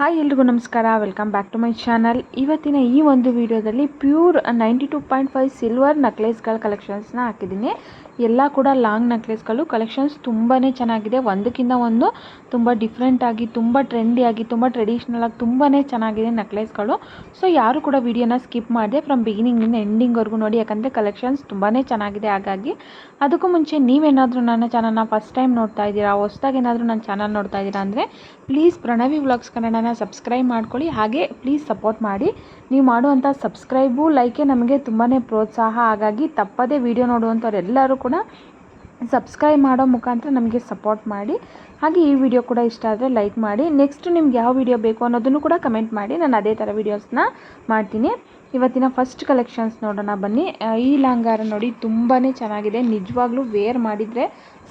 Hi ಎಲ್ರಿಗೂ ನಮಸ್ಕಾರ. Welcome back to my channel ಇವತ್ತಿನ ಈ ಒಂದು ವಿಡಿಯೋದಲ್ಲಿ pure ninety two point five silver ನಕ್ಲೇಸ್ಗಳ ಕಲೆಕ್ಷನ್ಸ್ನ ಹಾಕಿದ್ದೀನಿ. ಎಲ್ಲ ಕೂಡ ಲಾಂಗ್ ನೆಕ್ಲೆಸ್ಗಳು ಕಲೆಕ್ಷನ್ಸ್ ತುಂಬಾ ಚೆನ್ನಾಗಿದೆ. ಒಂದಕ್ಕಿಂತ ಒಂದು ತುಂಬ ಡಿಫ್ರೆಂಟಾಗಿ ತುಂಬ ಟ್ರೆಂಡಿಯಾಗಿ ತುಂಬ ಟ್ರೆಡಿಷ್ನಲಾಗಿ ತುಂಬಾ ಚೆನ್ನಾಗಿದೆ ನೆಕ್ಲೆಸ್ಗಳು ಸೊ ಯಾರು ಕೂಡ ವಿಡಿಯೋನ ಸ್ಕಿಪ್ ಮಾಡಿದೆ ಫ್ರಮ್ ಬಿಗಿನಿಂಗಿಂದ ಎಂಡಿಂಗ್ವರೆಗೂ ನೋಡಿ, ಯಾಕಂದರೆ ಕಲೆಕ್ಷನ್ಸ್ ತುಂಬಾ ಚೆನ್ನಾಗಿದೆ ಹಾಗಾಗಿ. ಅದಕ್ಕೂ ಮುಂಚೆ ನೀವೇನಾದರೂ ನನ್ನ ಚಾನಲ್ನ ಫಸ್ಟ್ ಟೈಮ್ ನೋಡ್ತಾ ಇದ್ದೀರಾ, ಹೊಸ್ದಾಗಿ ಏನಾದರೂ ನನ್ನ ಚಾನಲ್ ನೋಡ್ತಾ ಇದ್ದೀರಾ ಅಂದರೆ ಪ್ಲೀಸ್ ಪ್ರಣವಿ ವ್ಲಾಗ್ಸ್ ಕನ್ನಡನ ಸಬ್ಸ್ಕ್ರೈಬ್ ಮಾಡ್ಕೊಳ್ಳಿ. ಹಾಗೆ ಪ್ಲೀಸ್ ಸಪೋರ್ಟ್ ಮಾಡಿ. ನೀವು ಮಾಡುವಂಥ ಸಬ್ಸ್ಕ್ರೈಬು ಲೈಕೆ ನಮಗೆ ತುಂಬಾ ಪ್ರೋತ್ಸಾಹ. ಹಾಗಾಗಿ ತಪ್ಪದೇ ವಿಡಿಯೋ ನೋಡುವಂಥವ್ರೆಲ್ಲರೂ ಕೂಡ ಸಬ್ಸ್ಕ್ರೈಬ್ ಮಾಡೋ ಮುಖಾಂತರ ನಮಗೆ ಸಪೋರ್ಟ್ ಮಾಡಿ. ಹಾಗೆ ಈ ವಿಡಿಯೋ ಕೂಡ ಇಷ್ಟ ಆದರೆ ಲೈಕ್ ಮಾಡಿ. ನೆಕ್ಸ್ಟ್ ನಿಮ್ಗೆ ಯಾವ ವಿಡಿಯೋ ಬೇಕು ಅನ್ನೋದನ್ನು ಕೂಡ ಕಮೆಂಟ್ ಮಾಡಿ. ನಾನು ಅದೇ ಥರ ವೀಡಿಯೋಸ್ನ ಮಾಡ್ತೀನಿ. ಇವತ್ತಿನ ಫಸ್ಟ್ ಕಲೆಕ್ಷನ್ಸ್ ನೋಡೋಣ ಬನ್ನಿ. ಈ ಲಂಗಾರ ನೋಡಿ ತುಂಬಾ ಚೆನ್ನಾಗಿದೆ. ನಿಜವಾಗ್ಲೂ ವೇರ್ ಮಾಡಿದರೆ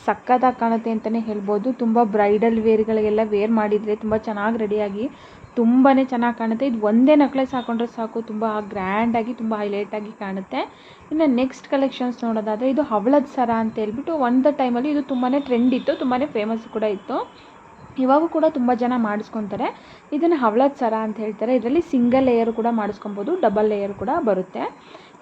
ಸಕ್ಕತ್ತಾಗಿ ಕಾಣುತ್ತೆ ಅಂತಲೇ ಹೇಳ್ಬೋದು. ತುಂಬ ಬ್ರೈಡಲ್ ವೇರ್ಗಳಿಗೆಲ್ಲ ವೇರ್ ಮಾಡಿದರೆ ತುಂಬ ಚೆನ್ನಾಗಿ ರೆಡಿಯಾಗಿ ತುಂಬಾ ಚೆನ್ನಾಗಿ ಕಾಣುತ್ತೆ. ಇದು ಒಂದೇ ನಕ್ಲೆಸ್ ಹಾಕೊಂಡ್ರೆ ಸಾಕು. ತುಂಬ ಗ್ರ್ಯಾಂಡಾಗಿ ತುಂಬ ಹೈಲೈಟಾಗಿ ಕಾಣುತ್ತೆ. ಇನ್ನು ನೆಕ್ಸ್ಟ್ ಕಲೆಕ್ಷನ್ಸ್ ನೋಡೋದಾದರೆ ಇದು ಹವಳದ ಸರ ಅಂತ ಹೇಳ್ಬಿಟ್ಟು ಒಂದು ಟೈಮಲ್ಲಿ ಇದು ತುಂಬಾ ಟ್ರೆಂಡ್ ಇತ್ತು. ತುಂಬಾ ಫೇಮಸ್ ಕೂಡ ಇತ್ತು. ಇವಾಗೂ ಕೂಡ ತುಂಬ ಜನ ಮಾಡಿಸ್ಕೊತಾರೆ. ಇದನ್ನು ಹವಳದ ಸರ ಅಂತ ಹೇಳ್ತಾರೆ. ಇದರಲ್ಲಿ ಸಿಂಗಲ್ ಲೇಯರ್ ಕೂಡ ಮಾಡಿಸ್ಕೊಬೋದು ಡಬಲ್ ಲೇಯರ್ ಕೂಡ ಬರುತ್ತೆ.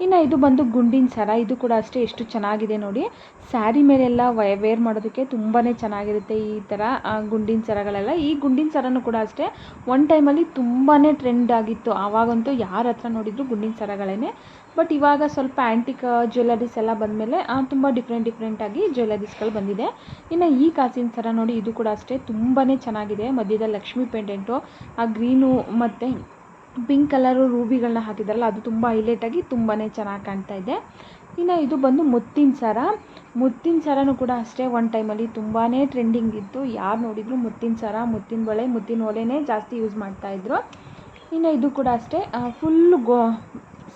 ಇನ್ನು ಇದು ಬಂದು ಗುಂಡಿನ ಸರ, ಇದು ಕೂಡ ಅಷ್ಟೇ ಎಷ್ಟು ಚೆನ್ನಾಗಿದೆ ನೋಡಿ. ಸ್ಯಾರಿ ಮೇಲೆಲ್ಲ ವೇರ್ ಮಾಡೋದಕ್ಕೆ ತುಂಬಾ ಚೆನ್ನಾಗಿರುತ್ತೆ ಈ ಥರ ಗುಂಡಿನ ಸರಗಳೆಲ್ಲ. ಈ ಗುಂಡಿನ ಸರನೂ ಕೂಡ ಅಷ್ಟೇ ಒನ್ ಟೈಮಲ್ಲಿ ತುಂಬಾ ಟ್ರೆಂಡ್ ಆಗಿತ್ತು. ಆವಾಗಂತೂ ಯಾರ ಹತ್ರ ನೋಡಿದ್ರು ಗುಂಡಿನ ಸರಗಳೇ ಬಟ್ ಇವಾಗ ಸ್ವಲ್ಪ ಆ್ಯಂಟಿಕ್ ಜ್ಯುವೆಲರೀಸ್ ಎಲ್ಲ ಬಂದಮೇಲೆ ತುಂಬ ಡಿಫ್ರೆಂಟ್ ಡಿಫ್ರೆಂಟಾಗಿ ಜ್ಯುವೆಲರೀಸ್ಗಳು ಬಂದಿದೆ. ಇನ್ನು ಈ ಕಾಸಿನ ಸರ ನೋಡಿ, ಇದು ಕೂಡ ಅಷ್ಟೇ ತುಂಬಾ ಚೆನ್ನಾಗಿದೆ. ಮಧ್ಯದ ಲಕ್ಷ್ಮಿ ಪೆಂಡೆಂಟು ಆ ಗ್ರೀನು ಮತ್ತು ಪಿಂಕ್ ಕಲರು ರೂಬಿಗಳನ್ನ ಹಾಕಿದಾರಲ್ಲ, ಅದು ತುಂಬ ಹೈಲೈಟಾಗಿ ತುಂಬಾ ಚೆನ್ನಾಗಿ ಕಾಣ್ತಾ ಇದೆ. ಇನ್ನು ಇದು ಬಂದು ಮುತ್ತಿನ ಸರ. ಮುತ್ತಿನ ಸರನೂ ಕೂಡ ಅಷ್ಟೇ ಒನ್ ಟೈಮಲ್ಲಿ ತುಂಬಾ ಟ್ರೆಂಡಿಂಗ್ ಇತ್ತು. ಯಾರು ನೋಡಿದ್ರು ಮುತ್ತಿನ ಸರ, ಮುತ್ತಿನ ಬಳೆ, ಮುತ್ತಿನ ಒಲೆನೇ ಜಾಸ್ತಿ ಯೂಸ್ ಮಾಡ್ತಾಯಿದ್ರು ಇನ್ನು ಇದು ಕೂಡ ಅಷ್ಟೇ ಫುಲ್ ಗೋ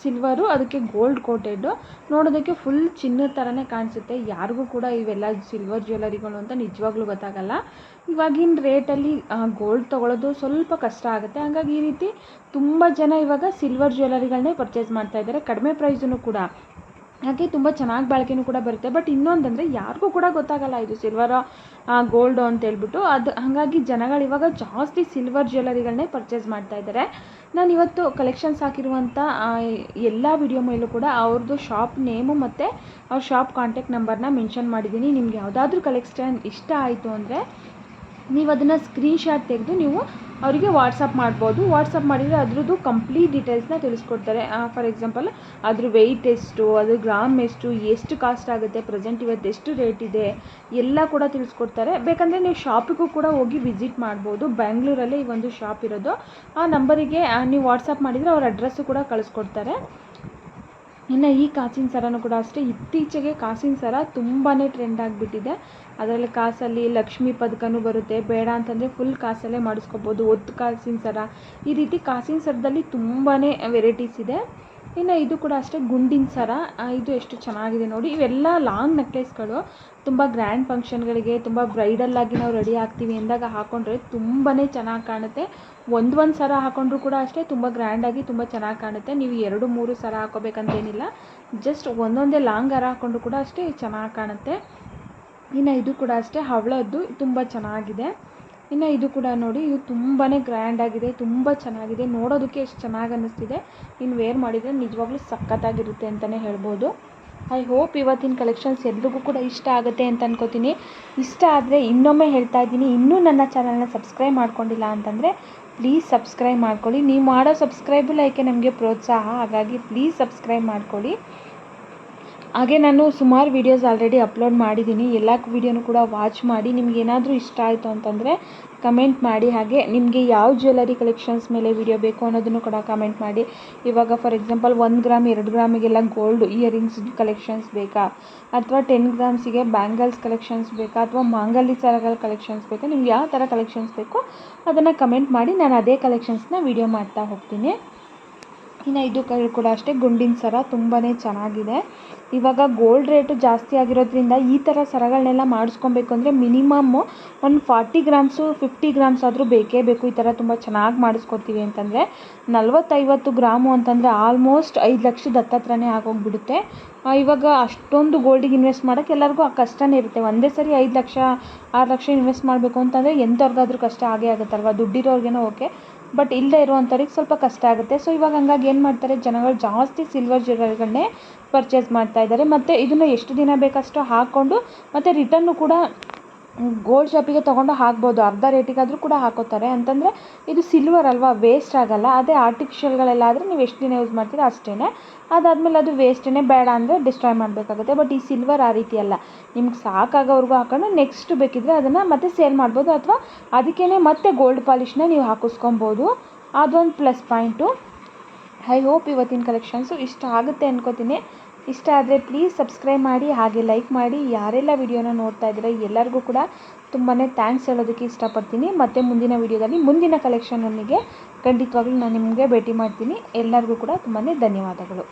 ಸಿಲ್ವರು, ಅದಕ್ಕೆ ಗೋಲ್ಡ್ ಕೋಟೆಡ್ಡು ನೋಡೋದಕ್ಕೆ ಫುಲ್ ಚಿನ್ನದ ಥರನೇ ಕಾಣಿಸುತ್ತೆ. ಯಾರಿಗೂ ಕೂಡ ಇವೆಲ್ಲ ಸಿಲ್ವರ್ ಜ್ಯುವೆಲರಿಗಳು ಅಂತ ನಿಜವಾಗ್ಲೂ ಗೊತ್ತಾಗಲ್ಲ. ಇವಾಗಿನ ರೇಟಲ್ಲಿ ಗೋಲ್ಡ್ ತೊಗೊಳೋದು ಸ್ವಲ್ಪ ಕಷ್ಟ ಆಗುತ್ತೆ. ಹಾಗಾಗಿ ಈ ರೀತಿ ತುಂಬ ಜನ ಇವಾಗ ಸಿಲ್ವರ್ ಜ್ಯುವೆಲರಿಗಳನ್ನೇ ಪರ್ಚೇಸ್ ಮಾಡ್ತಾ ಇದ್ದಾರೆ. ಕಡಿಮೆ ಪ್ರೈಸೂ ಕೂಡ. ಹಾಗೆ ತುಂಬ ಚೆನ್ನಾಗಿ ಬಾಳಿಕೆನೂ ಕೂಡ ಬರುತ್ತೆ. ಬಟ್ ಇನ್ನೊಂದಂದರೆ ಯಾರಿಗೂ ಕೂಡ ಗೊತ್ತಾಗಲ್ಲ ಇದು ಸಿಲ್ವರ ಗೋಲ್ಡು ಅಂತ ಹೇಳ್ಬಿಟ್ಟು. ಅದು, ಹಾಗಾಗಿ ಜನಗಳು ಇವಾಗ ಜಾಸ್ತಿ ಸಿಲ್ವರ್ ಜ್ಯುವೆಲರಿಗಳನ್ನೇ ಪರ್ಚೇಸ್ ಮಾಡ್ತಾ ಇದ್ದಾರೆ ನಾನು ಇವತ್ತು ಕಲೆಕ್ಷನ್ಸ್ ಹಾಕಿರುವಂಥ ಎಲ್ಲ ವಿಡಿಯೋ ಮೇಲೂ ಕೂಡ ಅವ್ರದ್ದು ಶಾಪ್ ನೇಮು ಮತ್ತು ಅವ್ರ ಶಾಪ್ ಕಾಂಟ್ಯಾಕ್ಟ್ ನಂಬರ್ನ ಮೆನ್ಷನ್ ಮಾಡಿದ್ದೀನಿ ನಿಮ್ಗೆ ಯಾವುದಾದ್ರೂ ಕಲೆಕ್ಷನ್ ಇಷ್ಟ ಆಯಿತು ಅಂದರೆ ನೀವು ಅದನ್ನು ಸ್ಕ್ರೀನ್ಶಾಟ್ ತೆಗೆದು ನೀವು ಅವರಿಗೆ ವಾಟ್ಸಪ್ ಮಾಡ್ಬೋದು. ವಾಟ್ಸಪ್ ಮಾಡಿದರೆ ಅದ್ರದ್ದು ಕಂಪ್ಲೀಟ್ ಡೀಟೇಲ್ಸ್ನ ತಿಳಿಸ್ಕೊಡ್ತಾರೆ. ಫಾರ್ ಎಕ್ಸಾಂಪಲ್ ಅದ್ರ ವೆಯ್ಟ್ ಎಷ್ಟು, ಅದ್ರ ಗ್ರಾಮ್ ಎಷ್ಟು ಎಷ್ಟು ಕಾಸ್ಟ್ ಆಗುತ್ತೆ ಪ್ರೆಸೆಂಟ್ ಇವತ್ತು ಎಷ್ಟು ರೇಟ್ ಇದೆ, ಎಲ್ಲ ಕೂಡ ತಿಳಿಸ್ಕೊಡ್ತಾರೆ. ಬೇಕಂದರೆ ನೀವು ಶಾಪಿಗೂ ಕೂಡ ಹೋಗಿ ವಿಸಿಟ್ ಮಾಡ್ಬೋದು. ಬ್ಯಾಂಗ್ಳೂರಲ್ಲೇ ಈ ಒಂದು ಶಾಪ್ ಇರೋದು. ಆ ನಂಬರಿಗೆ ನೀವು ವಾಟ್ಸಪ್ ಮಾಡಿದರೆ ಅವ್ರ ಅಡ್ರೆಸ್ಸು ಕೂಡ ಕಳಿಸ್ಕೊಡ್ತಾರೆ. ಇನ್ನು ಈ ಕಾಸಿನ ಸರನು ಕೂಡ ಅಷ್ಟೇ. ಇತ್ತೀಚೆಗೆ ಕಾಸಿನ ಸರ ತುಂಬಾ ಟ್ರೆಂಡ್ ಆಗಿಬಿಟ್ಟಿದೆ. ಅದರಲ್ಲಿ ಕಾಸಲ್ಲಿ ಲಕ್ಷ್ಮಿ ಪದಕನೂ ಬರುತ್ತೆ. ಬೇಡ ಅಂತಂದರೆ ಫುಲ್ ಕಾಸಲ್ಲೇ ಮಾಡಿಸ್ಕೋಬೋದು. ಒತ್ತು ಕಾಸಿನ ಸರ. ಈ ರೀತಿ ಕಾಸಿನ ಸರದಲ್ಲಿ ತುಂಬಾ ವೆರೈಟೀಸ್ ಇದೆ. ಇನ್ನು ಇದು ಕೂಡ ಅಷ್ಟೇ ಗುಂಡಿನ ಸರ. ಇದು ಎಷ್ಟು ಚೆನ್ನಾಗಿದೆ ನೋಡಿ. ಇವೆಲ್ಲ ಲಾಂಗ್ ನೆಕ್ಲೆಸ್ಗಳು ತುಂಬ ಗ್ರ್ಯಾಂಡ್ ಫಂಕ್ಷನ್ಗಳಿಗೆ ತುಂಬ ಬ್ರೈಡಲ್ಲಾಗಿ ನಾವು ರೆಡಿ ಆಗ್ತೀವಿ ಅಂದಾಗ ಹಾಕೊಂಡ್ರೆ ತುಂಬಾ ಚೆನ್ನಾಗಿ ಕಾಣುತ್ತೆ. ಒಂದು ಒಂದು ಸರ ಹಾಕೊಂಡ್ರು ಕೂಡ ಅಷ್ಟೇ ತುಂಬ ಗ್ರ್ಯಾಂಡಾಗಿ ತುಂಬ ಚೆನ್ನಾಗಿ ಕಾಣುತ್ತೆ. ನೀವು ಎರಡು, ಮೂರು ಸರ ಹಾಕೋಬೇಕಂತೇನಿಲ್ಲ ಜಸ್ಟ್ ಒಂದೊಂದೇ ಲಾಂಗ್ ಹಾರ ಹಾಕೊಂಡ್ರು ಕೂಡ ಅಷ್ಟೇ ಚೆನ್ನಾಗಿ ಕಾಣುತ್ತೆ. ಇನ್ನು ಇದು ಕೂಡ ಅಷ್ಟೇ ಹವಳದ್ದು ತುಂಬ ಚೆನ್ನಾಗಿದೆ. ಇನ್ನು ಇದು ಕೂಡ ನೋಡಿ, ಇದು ತುಂಬಾ ಗ್ರ್ಯಾಂಡಾಗಿದೆ ತುಂಬ ಚೆನ್ನಾಗಿದೆ. ನೋಡೋದಕ್ಕೆ ಎಷ್ಟು ಚೆನ್ನಾಗಿ ಅನ್ನಿಸ್ತಿದೆ. ಇನ್ನು ವೇರ್ ಮಾಡಿದರೆ ನಿಜವಾಗ್ಲೂ ಸಖತ್ತಾಗಿರುತ್ತೆ ಅಂತಲೇ ಹೇಳ್ಬೋದು. ಐ ಹೋಪ್ ಇವತ್ತಿನ ಕಲೆಕ್ಷನ್ಸ್ ಎಲ್ರಿಗೂ ಕೂಡ ಇಷ್ಟ ಆಗುತ್ತೆ ಅಂತ ಅನ್ಕೋತೀನಿ. ಇಷ್ಟ ಆದರೆ ಇನ್ನೊಮ್ಮೆ ಹೇಳ್ತಾ ಇದ್ದೀನಿ, ಇನ್ನೂ ನನ್ನ ಚಾನಲ್ನ ಸಬ್ಸ್ಕ್ರೈಬ್ ಮಾಡ್ಕೊಂಡಿಲ್ಲ ಅಂತಂದರೆ ಪ್ಲೀಸ್ ಸಬ್ಸ್ಕ್ರೈಬ್ ಮಾಡ್ಕೊಳ್ಳಿ. ನೀವು ಮಾಡೋ ಸಬ್ಸ್ಕ್ರೈಬು ಲೈಕೆ ನಮಗೆ ಪ್ರೋತ್ಸಾಹ. ಹಾಗಾಗಿ ಪ್ಲೀಸ್ ಸಬ್ಸ್ಕ್ರೈಬ್ ಮಾಡ್ಕೊಳ್ಳಿ. ಹಾಗೆ ನಾನು ಸುಮಾರು ವೀಡಿಯೋಸ್ ಆಲ್ರೆಡಿ ಅಪ್ಲೋಡ್ ಮಾಡಿದ್ದೀನಿ. ಎಲ್ಲ ವೀಡಿಯೋನು ಕೂಡ ವಾಚ್ ಮಾಡಿ ನಿಮ್ಗೆ ಏನಾದರೂ ಇಷ್ಟ ಆಯಿತು ಅಂತಂದರೆ ಕಮೆಂಟ್ ಮಾಡಿ. ಹಾಗೆ ನಿಮಗೆ ಯಾವ ಜ್ಯುವೆಲರಿ ಕಲೆಕ್ಷನ್ಸ್ ಮೇಲೆ ವಿಡಿಯೋ ಬೇಕು ಅನ್ನೋದನ್ನು ಕೂಡ ಕಮೆಂಟ್ ಮಾಡಿ. ಇವಾಗ ಫಾರ್ ಎಕ್ಸಾಂಪಲ್ ಒಂದು ಗ್ರಾಮ್ ಎರಡು ಗ್ರಾಮಿಗೆಲ್ಲ ಗೋಲ್ಡ್ ಇಯರಿಂಗ್ಸ್ ಕಲೆಕ್ಷನ್ಸ್ ಬೇಕಾ? ಅಥವಾ ಟೆನ್ ಗ್ರಾಮ್ಸಿಗೆ ಬ್ಯಾಂಗಲ್ಸ್ ಕಲೆಕ್ಷನ್ಸ್ ಬೇಕಾ? ಅಥವಾ ಮಾಂಗಲ್ಯ ಸರಗಳ ಕಲೆಕ್ಷನ್ಸ್ ಬೇಕಾ? ನಿಮ್ಗೆ ಯಾವ ಥರ ಕಲೆಕ್ಷನ್ಸ್ ಬೇಕೋ ಅದನ್ನು ಕಮೆಂಟ್ ಮಾಡಿ. ನಾನು ಅದೇ ಕಲೆಕ್ಷನ್ಸ್ನ ವೀಡಿಯೋ ಮಾಡ್ತಾ ಹೋಗ್ತೀನಿ. ಇನ್ನು ಇದು ಕೂಡ ಅಷ್ಟೇ ಗುಂಡಿನ ಸರ ತುಂಬಾ ಚೆನ್ನಾಗಿದೆ. ಇವಾಗ ಗೋಲ್ಡ್ ರೇಟು ಜಾಸ್ತಿ ಆಗಿರೋದ್ರಿಂದ ಈ ಥರ ಸರಗಳನ್ನೆಲ್ಲ ಮಾಡಿಸ್ಕೊಬೇಕು ಅಂದರೆ ಮಿನಿಮಮ್ ಒಂದು ಫಾರ್ಟಿ ಗ್ರಾಮ್ಸು ಫಿಫ್ಟಿ ಗ್ರಾಮ್ಸ್ ಆದರೂ ಬೇಕೇ ಬೇಕು. ಈ ಥರ ತುಂಬ ಚೆನ್ನಾಗಿ ಮಾಡಿಸ್ಕೊತೀವಿ ಅಂತಂದರೆ ನಲ್ವತ್ತೈವತ್ತು ಗ್ರಾಮು ಅಂತಂದರೆ ಆಲ್ಮೋಸ್ಟ್ ಐದು ಲಕ್ಷದ ಹತ್ತತ್ರನೇ ಆಗೋಗ್ಬಿಡುತ್ತೆ. ಇವಾಗ ಅಷ್ಟೊಂದು ಗೋಲ್ಡಿಗೆ ಇನ್ವೆಸ್ಟ್ ಮಾಡೋಕ್ಕೆ ಎಲ್ಲರಿಗೂ ಆ ಕಷ್ಟನೇ ಇರುತ್ತೆ. ಒಂದೇ ಸರಿ ಐದು ಲಕ್ಷ, ಆರು ಲಕ್ಷ ಇನ್ವೆಸ್ಟ್ ಮಾಡಬೇಕು ಅಂತಂದರೆ ಎಂಥವ್ರಿಗಾದ್ರೂ ಕಷ್ಟ ಆಗೇ ಆಗುತ್ತಲ್ವ? ದುಡ್ಡಿರೋರ್ಗೇನೋ ಓಕೆ. ಬಟ್ ಇಲ್ಲದೆ ಇರುವಂಥವ್ರಿಗೆ ಸ್ವಲ್ಪ ಕಷ್ಟ ಆಗುತ್ತೆ. ಸೊ ಇವಾಗ ಹಂಗಾಗಿ ಏನು ಮಾಡ್ತಾರೆ? ಜನಗಳು ಜಾಸ್ತಿ ಸಿಲ್ವರ್ ಜ್ಯುವೆಲರಿಗಳನ್ನೇ ಪರ್ಚೇಸ್ ಮಾಡ್ತಾ ಇದ್ದಾರೆ. ಮತ್ತು ಇದನ್ನು ಎಷ್ಟು ದಿನ ಬೇಕಷ್ಟು ಹಾಕ್ಕೊಂಡು ಮತ್ತು ರಿಟರ್ನು ಕೂಡ ಗೋಲ್ಡ್ ಶಾಪಿಗೆ ತೊಗೊಂಡು ಹಾಕ್ಬೋದು. ಅರ್ಧ ರೇಟಿಗಾದರೂ ಕೂಡ ಹಾಕೋತಾರೆ. ಅಂತಂದರೆ ಇದು ಸಿಲ್ವರ್ ಅಲ್ವಾ? ವೇಸ್ಟ್ ಆಗಲ್ಲ. ಅದೇ ಆರ್ಟಿಫಿಷಿಯಲ್ಗಳೆಲ್ಲ ಆದರೆ ನೀವು ಎಷ್ಟು ದಿನ ಯೂಸ್ ಮಾಡ್ತೀರ ಅಷ್ಟೇ ಅದಾದಮೇಲೆ ಅದು ವೇಸ್ಟೇ ಬೇಡ ಅಂದರೆ ಡಿಸ್ಟ್ರಾಯ್ ಮಾಡಬೇಕಾಗುತ್ತೆ. ಬಟ್ ಈ ಸಿಲ್ವರ್ ಆ ರೀತಿ ಅಲ್ಲ. ನಿಮ್ಗೆ ಸಾಕಾಗೋವರೆಗೂ ಹಾಕೊಂಡು ನೆಕ್ಸ್ಟ್ ಬೇಕಿದ್ದರೆ ಅದನ್ನು ಮತ್ತೆ ಸೇಲ್ ಮಾಡ್ಬೋದು. ಅಥವಾ ಅದಕ್ಕೇ ಮತ್ತೆ ಗೋಲ್ಡ್ ಪಾಲಿಷ್ನ ನೀವು ಹಾಕಿಸ್ಕೊಬೋದು. ಅದೊಂದು ಪ್ಲಸ್ ಪಾಯಿಂಟು ಐ ಹೋಪ್ ಇವತ್ತಿನ ಕಲೆಕ್ಷನ್ಸು ಇಷ್ಟ ಆಗುತ್ತೆ ಅನ್ಕೋತೀನಿ. ಇಷ್ಟ ಆದರೆ ಪ್ಲೀಸ್ ಸಬ್ಸ್ಕ್ರೈಬ್ ಮಾಡಿ, ಹಾಗೆ ಲೈಕ್ ಮಾಡಿ. ಯಾರೆಲ್ಲ ವಿಡಿಯೋನ ನೋಡ್ತಾ ಇದ್ದೀರಾ, ಎಲ್ಲರಿಗೂ ಕೂಡ ತುಂಬಾ ಥ್ಯಾಂಕ್ಸ್ ಹೇಳೋದಕ್ಕೆ ಇಷ್ಟಪಡ್ತೀನಿ. ಮತ್ತು ಮುಂದಿನ ವಿಡಿಯೋದಲ್ಲಿ ಮುಂದಿನ ಕಲೆಕ್ಷನ್ನೊಂದಿಗೆ ಖಂಡಿತವಾಗ್ಲೂ ನಾನು ನಿಮಗೆ ಭೇಟಿ ಮಾಡ್ತೀನಿ. ಎಲ್ಲರಿಗೂ ಕೂಡ ತುಂಬಾ ಧನ್ಯವಾದಗಳು.